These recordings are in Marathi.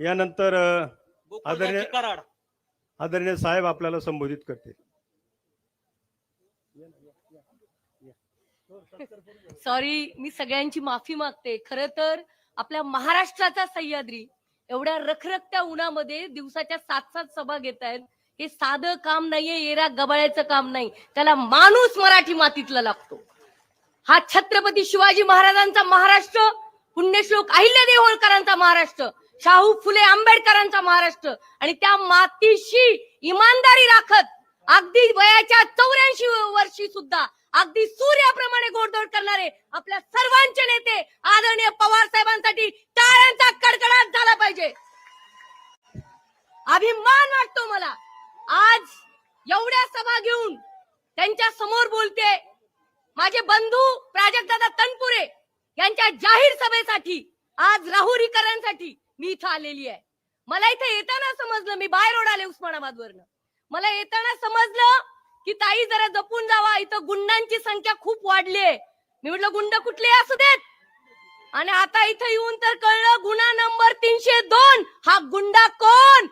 यानंतर आदरणीय कराड. आदरणीय साहेब आपल्याला संबोधित करते सॉरी मी सगळ्यांची माफी मागते. खर तर आपल्या महाराष्ट्राचा सह्याद्री एवढ्या रखरखत्या उन्हामध्ये दिवसाच्या सात सात सभा घेत आहेत. हे साधं काम नाहीये येरा गबाळ्याचं काम नाही. त्याला माणूस मराठी मातीतला लागतो. हा छत्रपती शिवाजी महाराजांचा महाराष्ट्र पुण्यश्लोक अहिल्यादेवी होळकरांचा महाराष्ट्र शाहू फुले आंबेडकरांचा महाराष्ट्र आणि त्या मातीशी इमानदारी राखत अगदी वयाच्या चौऱ्याऐंशी वर्षी सुद्धा अगदी सूर्याप्रमाणे गोडदोड करणारे आपल्या सर्वांचे नेते आदरणीय पवार साहेबांसाठी टाळ्यांचा कडकडाट झाला पाहिजे. अभिमान वाटतो मला. आज एवढ्या सभा घेऊन त्यांच्यासमोर बोलते. माझे बंधू प्राजक्तदादा तनपुरे यांच्या जाहीर सभेसाठी आज राहुरीकरांसाठी मी इथं आलेली आहे. मला इथे येताना समजलं मी बाय रोड आले उस्मानाबाद वरनं मला येताना समजलं की ताई जरा जपून जावा इथं गुंडांची संख्या खूप वाढली आहे. मी म्हटलं गुंड कुठले असू देत? आणि आता इथं येऊन तर कळलं गुन्हा नंबर तीनशे दोन हा गुंडा कोण?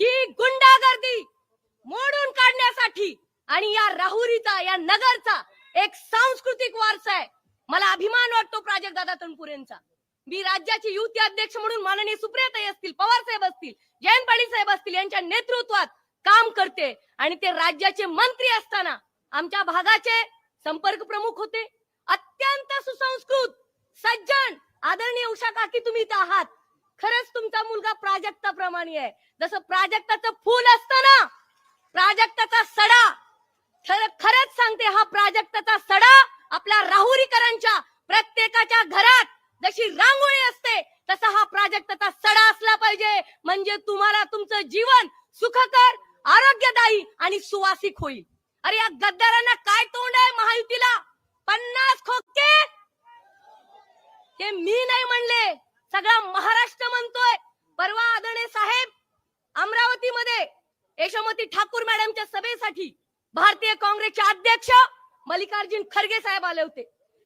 ही गुंडागर्दी मोडून काढण्यासाठी आणि या राहुरीचा या नगरचा एक सांस्कृतिक वारसा आहे. मला अभिमान वाटतो प्राजक्तदादा तनपुरेंचा. मी राज्याचे युती अध्यक्ष म्हणून माननीय सुप्रियाताई असतील पवार साहेब असतील जयंत पाटील साहेब असतील यांच्या नेतृत्वात काम करते आणि ते राज्याचे मंत्री असताना आमच्या भागाचे संपर्क प्रमुख होते. अत्यंत सुसंस्कृत सज्जन आदरणीय उषा काकी तुम्ही इथं आहात. खरंच तुमचा मुलगा प्राजक्ताप्रमाणे आहे. जसं प्राजक्ताचं फूल असतं ना प्राजक्ताचा सडा खर खरंच सांगते हा प्राजक्ताचा सडा आपल्या राहुरीकरांच्या प्रत्येकाच्या घरात. जशी रांगोळी असते तसा हा प्राजक्ताचा सडा असला पाहिजे. म्हणजे तुम्हाला तुमचं जीवन सुखकर आरोग्यदायी आणि सुवासिक होईल. अरे या गद्दारांना काय तोंड आहे महायुतीला? पन्नास खोके? ते मी नाही म्हणले. सगळा महाराष्ट्र म्हणतोय. परवा आदणे साहेब अमरावतीमध्ये यशोमती ठाकूर मॅडमच्या सभेसाठी भारतीय काँग्रेसचे अध्यक्ष मल्लिकार्जुन खरगे साहेब आले होते.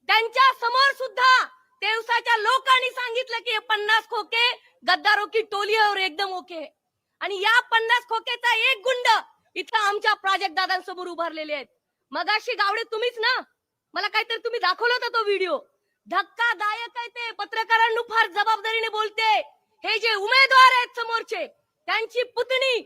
त्यांच्यासमोर सुद्धा तेवसाच्या लोकांनी सांगितलं की हे पन्नास खोके गद्दारो की टोली और एकदम ओके आणि या पन्नास खोकेचा एक गुंड इथं आमच्या प्राजक्त दादांसमोर उभारलेले आहेत. मगाशी गावडे तुम्हीच ना? मला काहीतरी तुम्ही दाखवला होता तो व्हिडिओ. धक्कादायक आहे ते. पत्रकारांना फार जबाबदारीने बोलते. हे जे उमेदवार आहेत समोरचे त्यांची पुतणी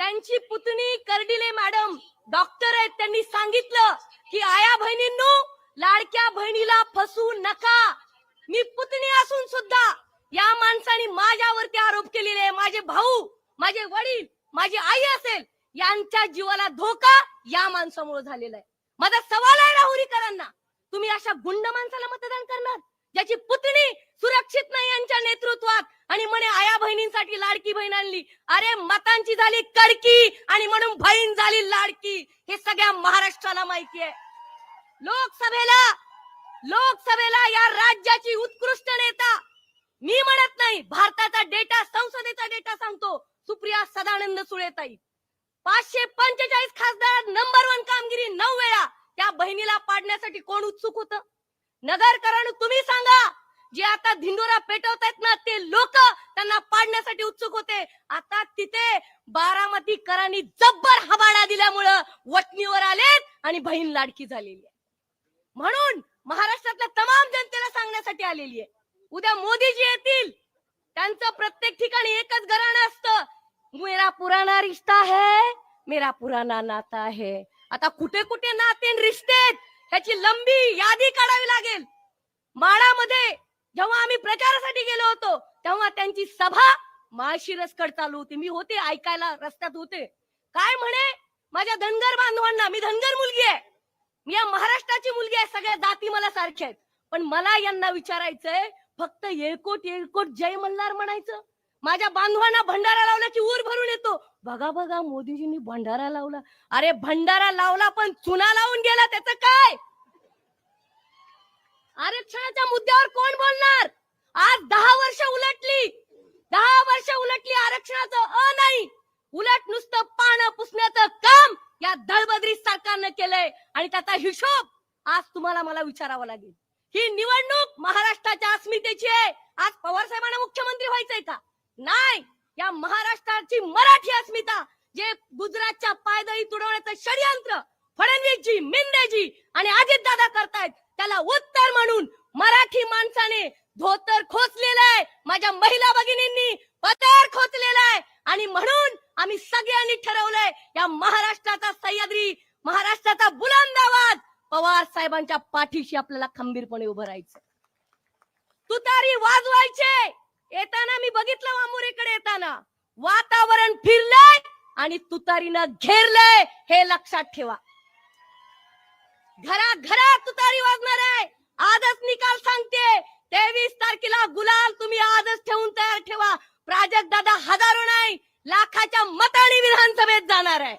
त्यांची पुतणी कर्डिले मॅडम. डॉक्टर आहेत त्यांनी सांगितलं की आया बहिणींनो लाडक्या बहिणीला फसू नका. मी पुतणी असून सुद्धा या माणसाने माझ्यावरती आरोप केलेले आहे. माझे भाऊ माझे वडील माझी आई असेल यांच्या जीवाला धोका या माणसामुळे झालेला आहे. माझा सवाल आहे राहुरीकरांना तुम्ही अशा गुंड माणसाला मतदान करणार? ज्याची पुतणी सुरक्षित नाही यांच्या नेतृत्वात आणि म्हणे मुलांसाठी लाडकी बहीण आणली. अरे मतांची झाली कडकी आणि म्हणून बहीण झाली लाडकी. हे सगळ्या महाराष्ट्राला माहिती आहे लोकसभेला लोकसभेला या राज्याची उत्कृष्ट नेता. मी म्हणत नाही भारताचा डेटा संसदेचा डेटा सांगतो. सुप्रिया सदानंद सुळेताई. पाचशे पंचेचाळीस खासदार नंबर वन कामगिरी नऊ वेळा. त्या बहिणीला पाडण्यासाठी कोण उत्सुक होत? नगरकरण तुम्ही सांगा. जे आता धिंडोरा पेटवतायत ना ते लोक त्यांना पाडण्यासाठी उत्सुक होते. आता तिथे बारामतीकरांनी जब्बर हबाडा दिल्यामुळं वटणीवर आलेत आणि बहीण लाडकी झालेली आहे. म्हणून महाराष्ट्रातल्या तमाम जनतेला सांगण्यासाठी आलेली आहे. उद्या मोदीजी येतील. त्यांचं प्रत्येक ठिकाणी एकच घराणं असतं. मेरा पुराणा रिश्ता है मेरा पुराणा नाता है. आता कुठे कुठे नाते रिश्ते ह्याची लंबी यादी काढावी लागेल. माळामध्ये जेव्हा आम्ही प्रचारासाठी गेलो होतो तेव्हा त्यांची सभा माळशिरसकड चालू होती. मी होते ऐकायला रस्त्यात होते. काय म्हणे? माझ्या धनगर बांधवांना मी धनगर मुलगी आहे. मी या महाराष्ट्राची मुलगी आहे सगळ्या जाती मला सारख्या आहेत. पण मला यांना विचारायचंय फक्त येळकोट येळकोट जय मल्हार म्हणायचं. माझ्या बांधवांना भंडारा लावल्याची ऊर भरून येतो. बघा बघा मोदीजींनी भंडारा लावला. अरे भंडारा लावला पण चुना लावून गेला त्याचं काय? आरक्षणाच्या मुद्द्यावर कोण बोलणार? आज दहा वर्ष उलटली. दहा वर्ष उलटली आरक्षणाचं अ नाही. उलट नुसतं पानं पुसण्याचं काम या दळबद्री सरकारनं केलंय. आणि त्याचा हिशोब आज तुम्हाला मला विचारावा लागेल. ही निवडणूक महाराष्ट्राच्या अस्मितेची आहे. आज पवार साहेबांना मुख्यमंत्री व्हायचंय का? नाही. या महाराष्ट्राची मराठी अस्मिता जे गुजरातच्या पायदळी तुडवण्याचं षडयंत्र फडणवीसजी मिंदेजी आणि अजितदादा करतायत त्याला उत्तर म्हणून मराठी माणसाने धोतर खोचलेलं आहे. माझ्या महिला भगिनींनी पतर खोचलेला आहे. आणि म्हणून आम्ही सगळ्यांनी ठरवलंय या महाराष्ट्राचा सह्याद्री महाराष्ट्राचा बुलंद आवाज पवार साहेबांच्या पाठीशी आपल्याला खंबीरपणे उभं राहायचं. तुतारी वाजवायचे. येताना मी बघितलं वामुरेकडे येताना. वातावरण फिरलंय आणि तुतारीनं घेरलंय. हे लक्षात ठेवा. घरा घरात तुतारी वाजणार आहे. आजच निकाल सांगते. तेवीस तारखेला गुलाल तुम्ही आजच ठेवून तयार ठेवा. प्राजक्त दादा हजारो नाही लाखाच्या मताने विधानसभेत जाणार आहे.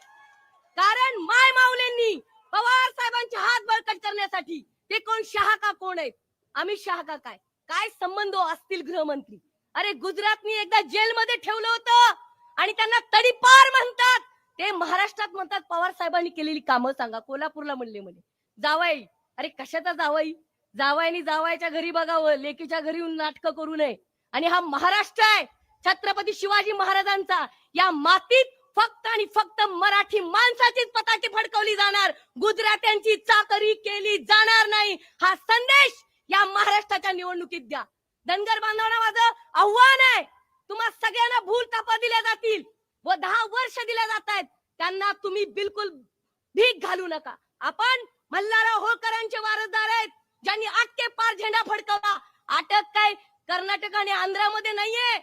कारण माय माऊलींनी पवार साहेबांचे हात बळकट करण्यासाठी ते कोण शहा का कोण आहेत? अमित शहा का काय? काय संबंध हो असतील गृहमंत्री? अरे गुजरातनी एकदा जेलमध्ये ठेवलं होतं आणि त्यांना तडीपार म्हणतात. ते महाराष्ट्रात म्हणतात पवार साहेबांनी केलेली कामं सांगा. कोल्हापूरला म्हणले म्हणे. जावाई. अरे कशाचा जावाई? जावाईनी जावायच्या घरी बघावं. लेकीच्या घरी येऊन नाटक करू नये. आणि हा महाराष्ट्र आहे. छत्रपती शिवाजी महाराजांचा. या मातीत फक्त आणि फक्त मराठी माणसाचीच पताकी फडकवली जाणार. गुजरात्यांची चाकरी केली जाणार नाही. हा संदेश या महाराष्ट्राच्या निवडणुकीत द्या. धनगर बांधवांना माझं आव्हान आहे. तुम्हा सगळ्यांना भूल तापा दिल्या जातील व दहा वर्ष दिल्या जात आहेत. त्यांना तुम्ही बिलकुल भीक घालू नका. आपण मल्हारराव होळकरांचे वारसदार आहेत ज्यांनी आख्खे पार झेंडा फडकवला. अटक काय कर्नाटक आणि आंध्रामध्ये नाहीये.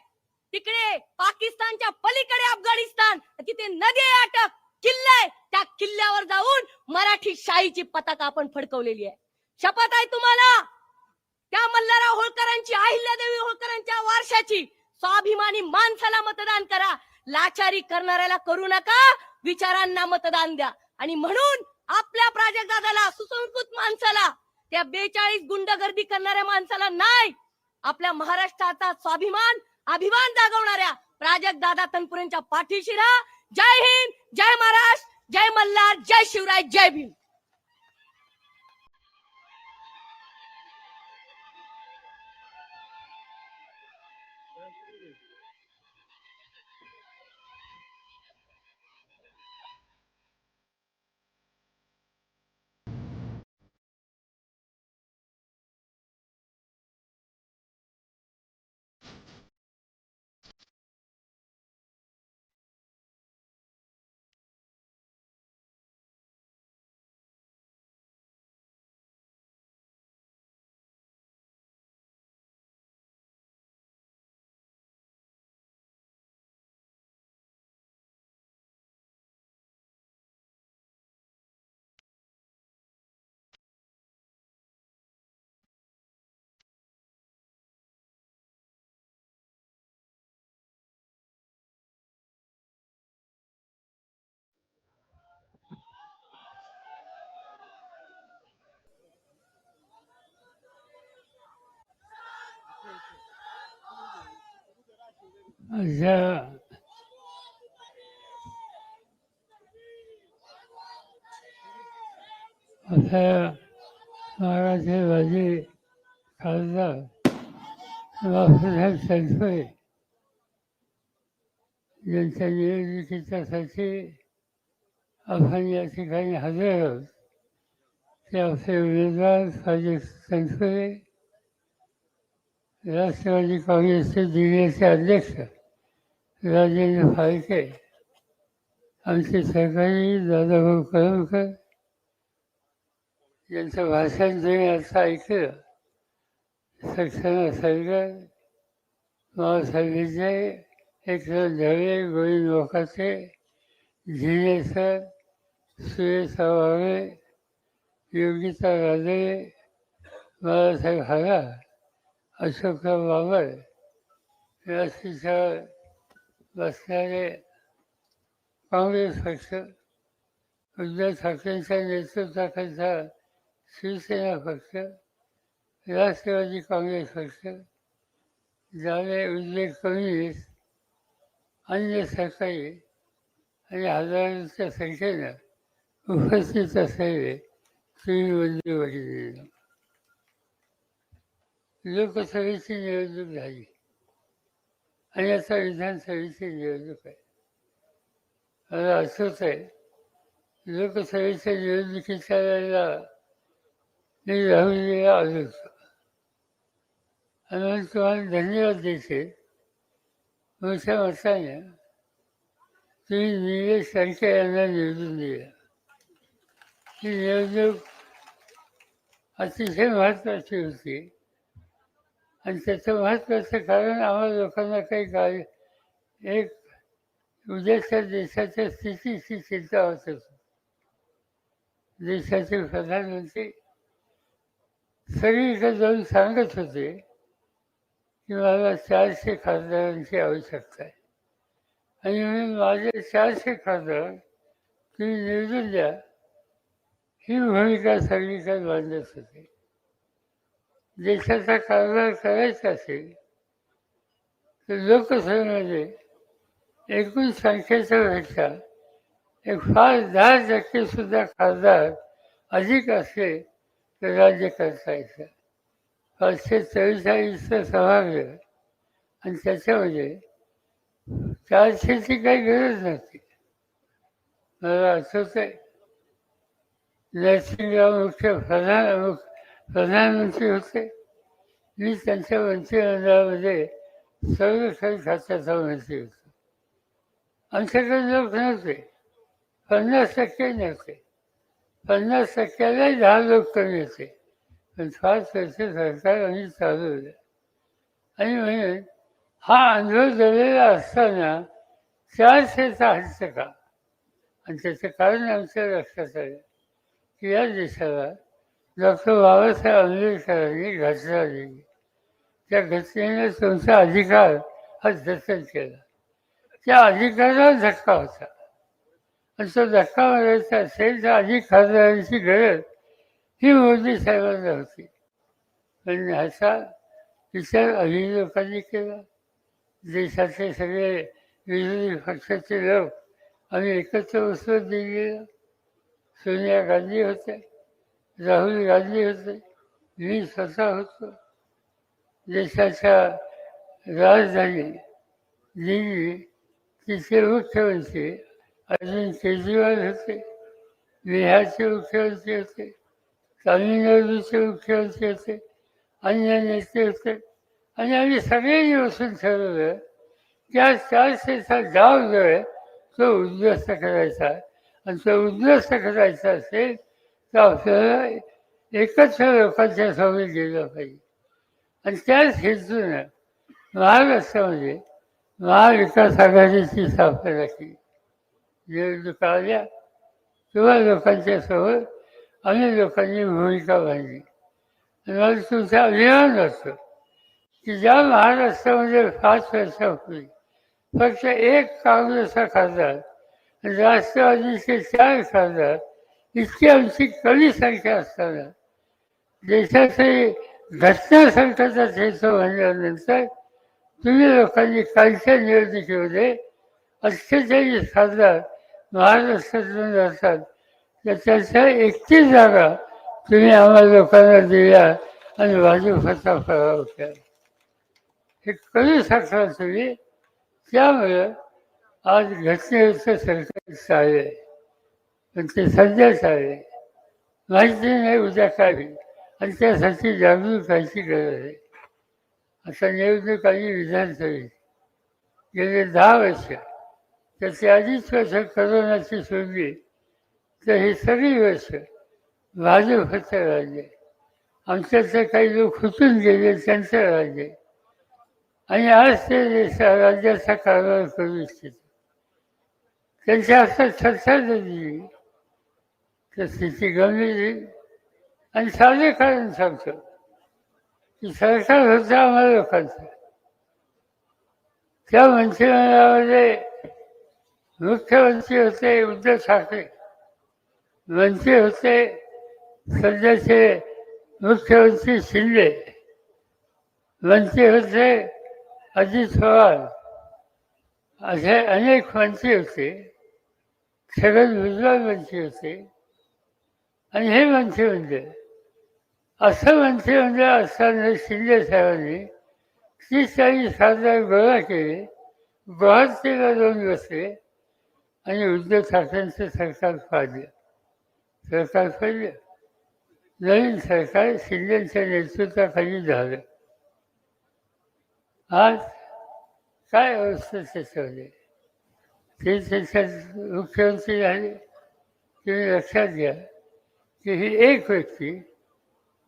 तिकडे पाकिस्तानच्या पलीकडे अफगाणिस्तान. तिथे नदी आहे अटक किल्ला आहे. त्या किल्ल्यावर जाऊन मराठी शाहीची पताका आपण फडकवलेली आहे. शपथ आहे तुम्हाला? त्या मल्हारराव होळकरांची अहिल्यादेवी होळकरांच्या वारशाची स्वाभिमानी माणसाला मतदान करा. लाचारी करणाऱ्याला करू नका. विचारांना मतदान द्या. आणि म्हणून आपल्या प्राजक्त दादाला सुसंस्कृत माणसाला त्या बेचाळीस गुंडगर्दी करणाऱ्या माणसाला नाही. आपल्या महाराष्ट्राचा स्वाभिमान अभिमान जागवणाऱ्या प्राजक्त दादा तनपुरेंच्या पाठीशी राहा. जय हिंद जय महाराष्ट्र जय मल्हार जय शिवराय जय भीम. अशा अशा मराठीवादी खासदार बापूसाहेब सलफे यांच्या निवडणुकीच्यासाठी आपण या ठिकाणी हजर आहोत. ते आपले उमेदवार फाजिल सलफे राष्ट्रवादी काँग्रेसचे जिल्ह्याचे अध्यक्ष. राजेंद्र फाळके आमचे सहकारी दादाभाऊ कळमकर यांचं भाषण तुम्ही आता ऐकलं. सक्सेना सरगर बाबासाहेब विजय एकनाथ ढवळे गोविंद मोकाटे झिने सर सुरेश वागळे योगिता राजळे बाळासाहेब हरा अशोकराव बाबर व्यासपीठावर बसणारे काँग्रेस पक्ष उद्धव ठाकरेंच्या नेतृत्वाखालचा शिवसेना पक्ष राष्ट्रवादी काँग्रेस पक्ष जावे उल्लेख कम्युनिस्ट अन्य सरकारी आणि हजारांच्या संख्येनं उपस्थित असलेले श्रीमंदिर लोकसभेची निवडणूक झाली. आणि आता विधानसभेची निवडणूक आहे मला असंच आहे लोकसभेच्या निवडणुकीच्या वेळेला मी राहुलजीला आलो होतो. आणि तुम्हाला धन्यवाद देते मोठ्या मताने तुम्ही निलेश लंके यांना निवडून दिलं ही निवडणूक अतिशय महत्त्वाची होती. आणि त्याचं महत्त्वाचं कारण आम्हाला लोकांना काही काय एक उद्याच्या देशाच्या स्थितीची चिंता होत होती देशाचे प्रधानमंत्री सगळीकडे जाऊन सांगत होते की मला चारशे खासदारांची आवश्यकता आहे. आणि म्हणून माझे चारशे खासदार तुम्ही निवडून द्या. ही भूमिका सगळीकडे बांधत होती. देशाचा कारभार करायचा असेल तर लोकसभेमध्ये एकूण संख्येच्या पेक्षा एक फार दहा टक्के सुद्धा खासदार अधिक असले तर राज्य करता येतं. पाचशे चव्वेचाळीसचा सभागृह आणि त्याच्यामध्ये चारशेची काही गरज नव्हती. मला आठवत आहे नरसिंहराव मुख्य प्रधान प्रधानमंत्री होते. मी त्यांच्या मंत्रिमंडळामध्ये संरक्षण खात्याचा मंत्री होतो. आमच्याकडे लोक नव्हते. पन्नास टक्के नव्हते. पन्नास टक्क्यालाही दहा लोक कमी होते. पण फार पैसे सरकार आम्ही चालवलं आणि म्हणून हा अनुभव झालेला असताना चारशे हट्ट का? आणि त्याचं कारण आमच्या लक्षात आलं की या देशाला डॉक्टर बाबासाहेब आंबेडकरांनी घटना दिली त्या घटनेने तुमचा अधिकार हा जतन केला. त्या अधिकाराला धक्का होता. आणि तो धक्का मारायचा असेल तर अधिक खासदारांची गरज ही मोदी साहेबांना होती. आणि ह्याचा विचार आम्ही लोकांनी केला. देशाचे सगळे विरोधी पक्षाचे लोक आम्ही एकत्र बसवत दिलेलं सोनिया गांधी होते राहुल गांधी होते मी स्वतः होतो. देशाच्या राजधानी दिल्ली तिथे मुख्यमंत्री अरविंद केजरीवाल होते बिहारचे मुख्यमंत्री होते तामिळनाडूचे मुख्यमंत्री होते अन्य नेते होते. आणि आम्ही सगळ्यांनी बसून ठरवलं त्या चार चारशेचा डाव जो आहे तो उद्ध्वस्त करायचा. आणि तो उद्ध्वस्त करायचा असेल तर आपल्याला एकत्र लोकांच्या समोर गेलं पाहिजे. आणि त्याच हेतूनं महाराष्ट्रामध्ये म्हणजे महाविकास आघाडीची स्थापना केली निवडणुका आल्या किंवा लोकांच्या समोर अनेक लोकांनी भूमिका बांधली आणि मला तुमचा अभिमान वाटतो की ज्या महाराष्ट्रामध्ये पाच वर्षापूर्वी फक्त एक काँग्रेसचा खासदार राष्ट्रवादीचे चार खासदार इतकी आमची कमी संख्या असताना देशाचे घटना संकटात हेतू म्हणल्यानंतर तुम्ही लोकांनी कालच्या निवडणुकीमध्ये अठ्ठेचाळीस खासदार महाराष्ट्रातून जातात. तर त्याच्या एकतीस जागा तुम्ही आम्हाला लोकांना दिल्या आणि भाजपचा फराव केला. हे करू शकता तुम्ही त्यामुळं आज घटनेचं सरकार आहे. पण ते सध्या चाललंय माहिती नाही उद्या काय होईल. आणि त्यासाठी जागरूक व्हायची गरज आहे. आता निवडणूक आली विधानसभेत गेले दहा वर्ष. त्याचे आधीच वर्ष करोनाची सोडली. तर हे सगळी वर्ष भाजपचं राज्य आहे. आमच्यातले काही लोक खुचून गेले त्यांचं राज्य आणि आज ते देशा राज्याचा कारभार करू इच्छित त्यांच्या हातात चर्चा दिली तर स्थिती गंभीर येईल आणि साधे कारण सांगतो की सरकार होतं आम्हाला लोकांचं. त्या मंत्रिमंडळामध्ये मुख्यमंत्री होते उद्धव ठाकरे. मंत्री होते सध्याचे मुख्यमंत्री शिंदे. मंत्री होते अजित पवार. असे अनेक मंत्री होते. छगन भुजबळ मंत्री होते. आणि हे मंत्रिमंडळ म्हणजे, असं मंत्रिमंडळ म्हणजे असताना शिंदे साहेबांनी तीस चाळीस हजार गोळा केले तेला जाऊन बसले आणि उद्धव ठाकरेंचं सरकार पाहिजे सरकार पाहिजे नवीन सरकार शिंदेच्या नेतृत्वाखाली झालं. आज काय अवस्था त्याच्यामध्ये? ते त्याच्यात मुख्यमंत्री झाले. तुम्ही लक्षात घ्या. की ही एक व्यक्ती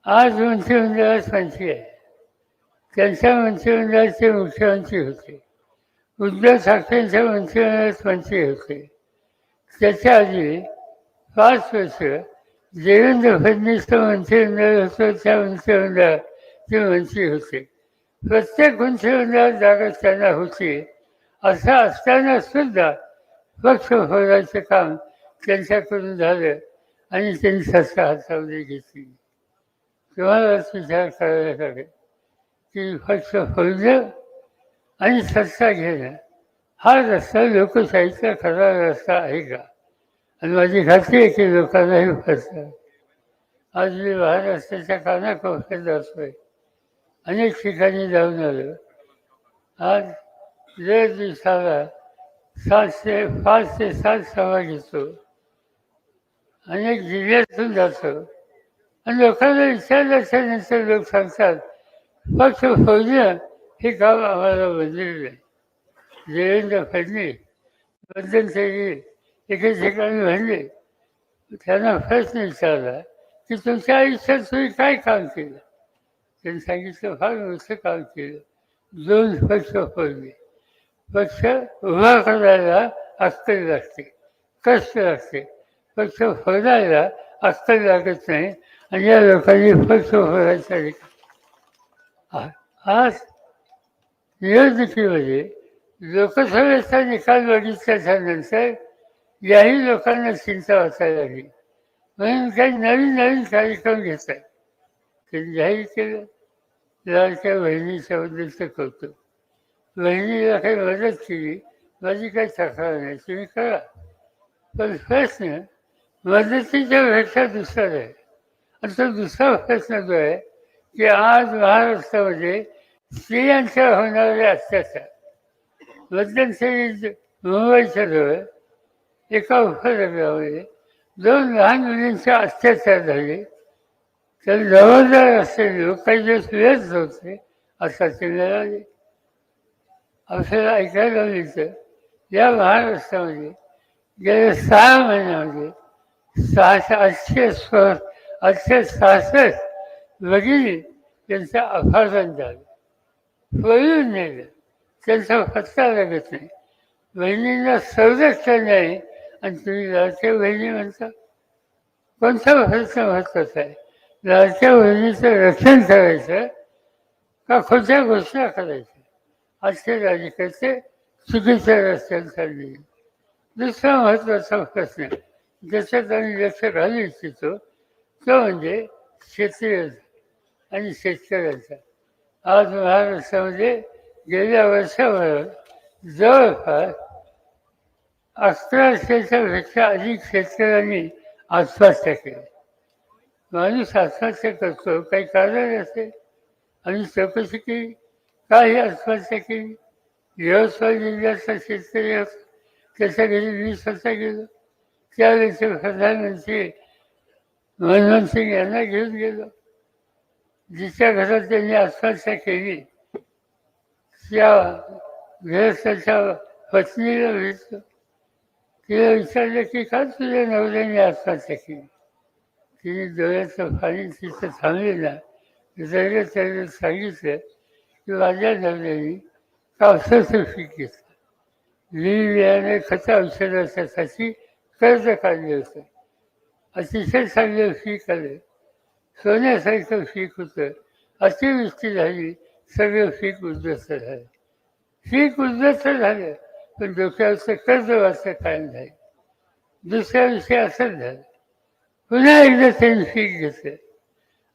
आज मंत्रिमंडळात मंत्री आहे. त्यांच्या मंत्रिमंडळाचे मुख्यमंत्री होते. उद्धव ठाकरेंच्या मंत्रिमंडळात मंत्री होते. त्याच्या आधी पाच वर्ष देवेंद्र फडणवीसचं मंत्रिमंडळ होतं त्या मंत्रिमंडळात ते मंत्री होते. प्रत्येक मंत्रिमंडळात जागा त्यांना होती. असं असताना सुद्धा पक्ष फोडायचं काम त्यांच्याकडून झालं. आणि त्यांनी सत्ता हातामध्ये घेतली तुम्हाला विचार करायला लागेल की फक्त फौज आणि सत्ता घेणं. हा रस्ता लोकशाहीचा खरा रस्ता आहे का? आणि माझी खात्री आहे की लोकांनाही फसतं. आज मी महाराष्ट्राच्या कानाकोपऱ्यात जातोय अनेक ठिकाणी जाऊन आलो. आज दर दिवसाला सातशे पाच ते सात सभा घेतो. अनेक जिल्ह्यातून जातो आणि लोकांना विचारलं त्यानंतर लोक सांगतात पक्ष फोडणं हे काम आम्हाला बदललं नाही देवेंद्र फडणवीस त्यांनी एके ठिकाणी म्हणले त्यांना प्रश्न विचारला की तुमच्या आयुष्यात तुम्ही काय काम केलं? त्यांनी सांगितलं फार मोठं काम केलं. दोन पक्ष फोडले पक्ष उभा करायला अक्कल लागते कष्ट लागते पक्ष फोडायला अक्कल लागत नाही. आणि या लोकांनी पक्ष फोडायचा आज निवडणुकीमध्ये लोकसभेचा निकाल बघितल्याच्यानंतर याही लोकांना चिंता वाचायला लागली. म्हणून काही नवीन नवीन कार्यक्रम घेत आहे त्यांनी जाहीर केलं. लाडक्या बहिणीच्या बद्दलचं कौतुक बहिणीला काही मदत केली. माझी काही तक्रार नाही. तुम्ही करा. पण प्रश्न मदतीच्या पेक्षा दुसरा. आहे आणि तो दुसरा प्रश्न जो आहे की आज महाराष्ट्रामध्ये स्त्रियांच्या होणारे अत्याचार. मध्यंतरी मुंबईच्या जवळ एका उपनगरामध्ये दोन लहान मुलींचे अत्याचार झाले. तर जबाबदार असलेले लोक काही दिवस वेळच होते असा ते मिळाले आपल्याला ऐकायला मिळतं या महाराष्ट्रामध्ये गेल्या सहा महिन्यामध्ये सहाशे आठशे स्व आठशे सहासष्ट भगिनी त्यांचं अपहरण झालं पळून नेलं त्यांचा पत्ता लागत नाही बहिणींना संरक्षण नाही आणि तुम्ही लाडक्या बहिणी म्हणता कोणता प्रश्न महत्त्वाचा आहे लाडक्या बहिणीचं रक्षण करायचं का खोट्या घोषणा करायच्या आजचे राजकारते चुकीच्या रस्त्यात चालले दुसरा महत्त्वाचा प्रश्न ज्याच्यात आम्ही लक्ष घालू इच्छितो तो म्हणजे क्षेत्रीय आणि शेतकऱ्यांचा आज महाराष्ट्रामध्ये गेल्या वर्षाभरात जवळपास अकराशेच्या पेक्षा अधिक शेतकऱ्यांनी आत्महत्या केली. माणूस आत्महत्या करतो काही कारण असेल आणि चौकशी केली काही आत्महत्या केली. यवतमाळ जिल्ह्याचा शेतकरी होता त्याच्या घरी मी स्वतः गेलो. त्यावेळेचे प्रधानमंत्री मनमोहन सिंग यांना घेऊन गेलो. जिच्या घरात त्यांनी आत्महत्या केली. त्या गृहस्थाच्या पत्नीला भेटलो. तिला विचारलं की का तुझ्या नवऱ्याने आत्महत्या केली? तिने डोळ्याचं पाणी तिथं थांबलेला. जरी त्याने सांगितलं की माझ्या नवऱ्याने कापसाचं पीक घेतलं. मी बियाणे खतं औषधासाठी कर्ज काढले होते. अतिशय चांगलं पीक आलं. सोन्यासारखं पीक होतं. अतिवृष्टी झाली. सगळं पीक उद्ध्वस्त झालं. पीक उद्ध्वस्त झालं पण डोक्यावरचं कर्ज वाचलं कायम झालं दुसऱ्या दिवशी असंच झालं. पुन्हा एकदा त्यांनी पीक घेतलं.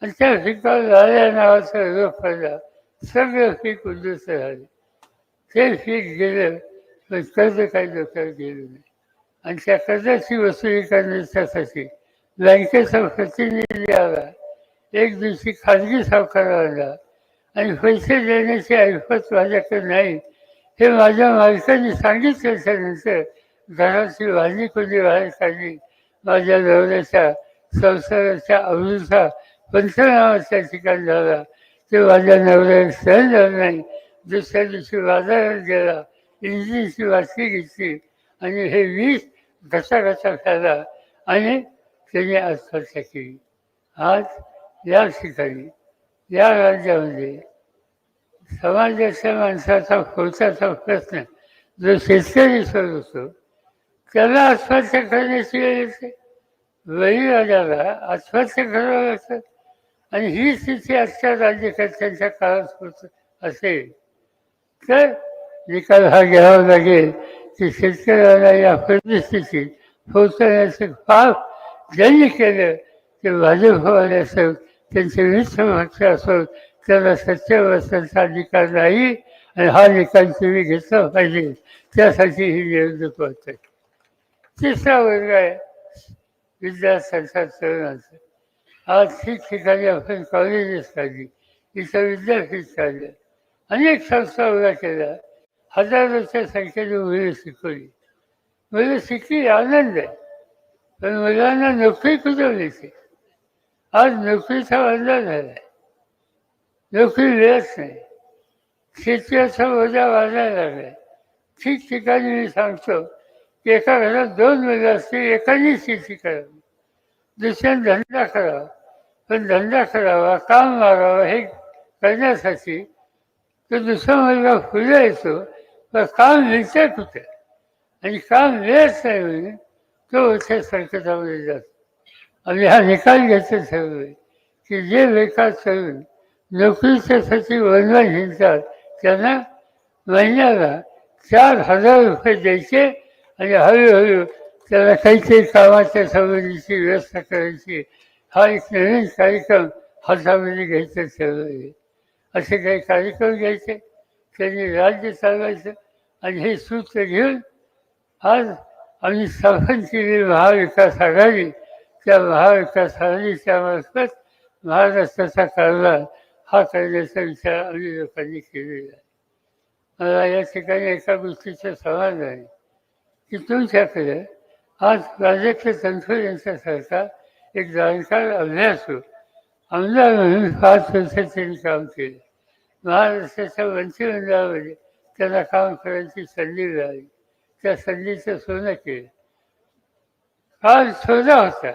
आणि त्या पिकावर लाल्या नावाचा रोग पडला. सगळं पीक उद्ध्वस्त झाले. ते पीक गेलं पण कर्ज काही डोक्यावर गेलं नाही. आणि त्या कर्जाची वसुली करण्याच्यासाठी बँकेचा प्रतिनिधी आला एक दिवशी खाजगी सावकार आला आणि पैसे देण्याची ऐपत माझ्याकडे नाही. हे माझ्या मालकाने सांगितल्याच्यानंतर घराची वाणी कोणी बाहेर काढली. माझ्या नवऱ्याच्या संसाराच्या अवधीचा पंचनामा त्या ठिकाणी झाला. ते माझ्या नवऱ्याला सहन झालं नाही. दुसऱ्या दिवशी बाजारात गेला. इंजिनची वाटली घेतली. आणि हे वीज घसाघसा झाला आणि त्याने आत्महत्या केली. आज या ठिकाणी या राज्यामध्ये समाजाच्या माणसाचा पोचाचा प्रश्न जो शेतकरी होतो त्याला आत्महत्या करण्याची वेळ येते. बळीराजाला आत्महत्या करावं लागतं. आणि ही स्थिती आजच्या राज्यकर्त्यांच्या काळात होत असेल. तर निकाल हा घ्यावा लागेल. की शेतकऱ्याला या परिस्थितीत पोहोचण्याचं पाप ज्यांनी केलं. ते भाजपवाले असोत त्यांचे मित्र पक्ष असोत त्याला सत्य वस्त्राचा अधिकार नाही आणि हा निकाल तुम्ही घेतला पाहिजे त्यासाठी ही निवडणूक होत तिसरा वर्ग आहे विद्यार्थ्यांचा तरुणांचा आज ठिकठिकाणी आपण कॉलेजेस काढली इथं विद्यापीठ काढलं अनेक संस्था उभ्या केल्या हजारोच्या संख्येने मुलं शिकवली. मुलं शिकली आनंद आहे. पण मुलांना नोकरी कुठं मिळते? आज नोकरीचा वांदा झाला आहे नोकरी मिळत नाही. शेतीचा बोजा वाजायला लागलाय. ठिकठिकाणी मी सांगतो की एका घरात दोन मुलं असतील एकाने शेती करावी. दुसऱ्याने धंदा करावा. पण धंदा करावा काम मागावं हे करण्यासाठी तो दुसरा मुलगा फुलं येतो तर काम मिळतं कुठे आणि काम मिळत नाही म्हणून तो त्या संकटामध्ये जातो आणि हा निकाल घ्यायचं ठरवलं की जे बेकार तरुण नोकरीच्यासाठी वनवास हिंडतात त्यांना महिन्याला चार हजार रुपये द्यायचे आणि हळूहळू त्याला काहीतरी कामाच्या संबंधीची व्यवस्था करायची हा एक नवीन कार्यक्रम हातामध्ये घ्यायचा ठरवले असे काही कार्यक्रम घ्यायचे त्यांनी राज्य चालवायचं आणि हे सूत्र घेऊन आज आम्ही स्थापन केलेली महाविकास आघाडी त्या महाविकास आघाडीच्या मार्फत महाराष्ट्राचा कारभार हा करण्याचा विचार आम्ही लोकांनी केलेला आहे. मला या ठिकाणी एका गोष्टीचं समाज आहे की तुमच्याकडे आज राजकीय तंत्र यांच्यासारखा एक जाणकार अभ्यासू आमदार म्हणून पाच वर्ष त्यांनी काम केलं. महाराष्ट्राच्या मंत्रिमंडळामध्ये त्यांना काम करायची संधी मिळाली. त्या संधीचं सोनं केलं काल सोनं होता.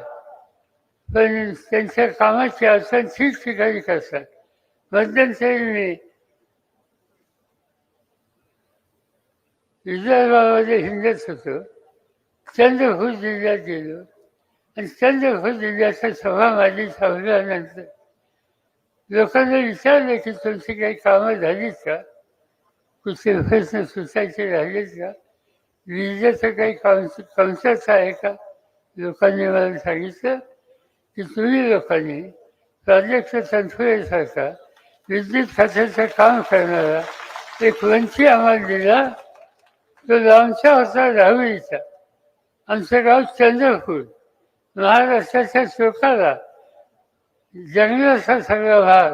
पण त्यांच्या कामाची अडचण ठिकठिकाणी करतात. मध्यंतरी मी विदर्भामध्ये हिंडत होतो. चंद्रपूर जिल्ह्यात गेलो. आणि चंद्रपूर जिल्ह्याचा सभा माझी संपल्यानंतर लोकांना विचारलं की तुमची काही कामं झालीच का? कुठचे प्रश्न सुचायचे राहिलेत का? विजेचं काही कमस कॉन्सर्ट आहे का? लोकांनी मला सांगितलं की तुम्ही लोकांनी प्राजक्त तनपुरेसारखा विद्युत खात्याचं काम करणारा एक वंशी आम्हाला दिला. तो लांबचा होता दहावीचा आमचं गाव चंद्रपूर. महाराष्ट्राच्या चोकाला जंगलाचा सगळा भाग.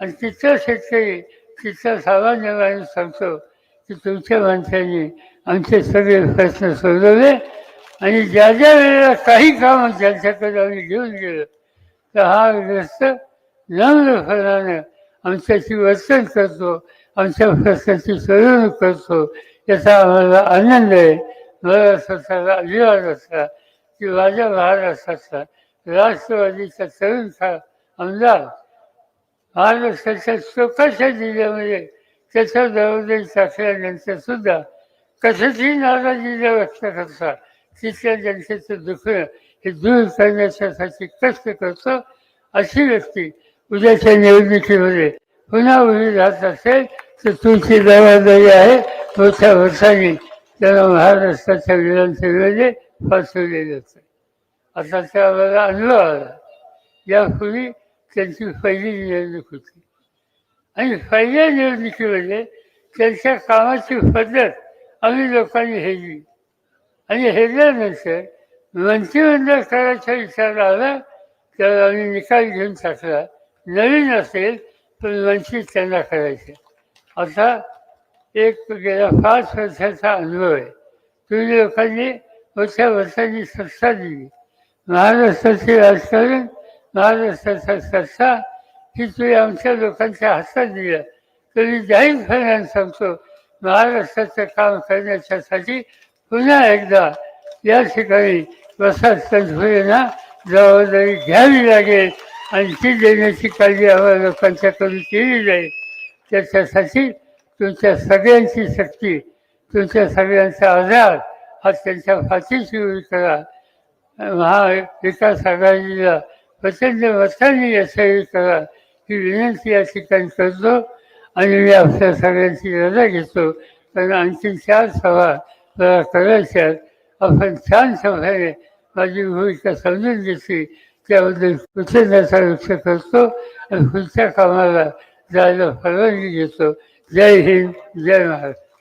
आणि तिथं शेतकरी तिथं सामान्य माणूस सांगतो की तुमच्या माणसांनी आमचे सगळे प्रश्न सोडवले आणि ज्या ज्या वेळेला काही काम ज्यांच्याकडे आम्ही घेऊन गेलो तर हा ग्रस्त नम्रपणानं आमच्याशी वर्तन करतो आमच्या प्रश्नाची सोडवणूक करतो याचा आम्हाला आनंद आहे. मला स्वतःला अभिमान असला की माझ्या महाराष्ट्राचा राष्ट्रवादीचा तरुण खा आमदार महाराष्ट्राच्या स्वतःच्या जिल्ह्यामध्ये त्याच्या जबाबदारी टाकल्यानंतर म्हणजे सुद्धा कशाची नाराजी न व्यक्त तिथल्या जनतेचं दुखणं हे दूर करण्यासाठी कष्ट करतो अशी व्यक्ती उद्याच्या निवडणुकीमध्ये पुन्हा उभी राहत असेल तर तुमची जबाबदारी आहे. मोठ्या वर्षांनी त्याला महाराष्ट्राच्या विधानसभेमध्ये फसवले जातं आता त्या अनुभव आला. यापूर्वी त्यांची पहिली निवडणूक होती. आणि पहिल्या निवडणुकीमध्ये त्यांच्या कामाची पद्धत आम्ही लोकांनी हेरली. आणि हेरल्यानंतर मंत्रिमंडळ करायचा विचार आला तर आम्ही निकाल घेऊन टाकला. नवीन असेल पण वंचित त्यांना करायचे. आता एक गेल्या पाच वर्षाचा अनुभव आहे. तुम्ही लोकांनी मोठ्या वर्षांनी सत्ता दिली. महाराष्ट्राचे राजकारण महाराष्ट्राचा सत्ता ही तुम्ही आमच्या लोकांच्या हातात दिलं. तरी जाहीरपणाने सांगतो महाराष्ट्राचं काम करण्याच्यासाठी पुन्हा एकदा या ठिकाणी प्रसाद तनपुरेंना जबाबदारी घ्यावी लागेल आणि ती देण्याची काळजी आम्हाला लोकांच्याकडून केली जाईल. त्याच्यासाठी तुमच्या सगळ्यांची शक्ती तुमच्या सगळ्यांचा आधार हा त्यांच्या फाशी सुरू करा. महाविकास आघाडीला प्रचंड मतांनी यशस्वी करा ही विनंती या ठिकाणी करतो आणि मी आपल्या सगळ्यांची रजा घेतो. कारण आणखी चार सभा मला करायच्या आपण छान शांतपणे माझी भूमिका समजून घेतली. त्याबद्दल कृतज्ञता व्यक्त करतो आणि पुढच्या कामाला जायला परवानगी घेतो. जय हिंद जय महाराष्ट्र.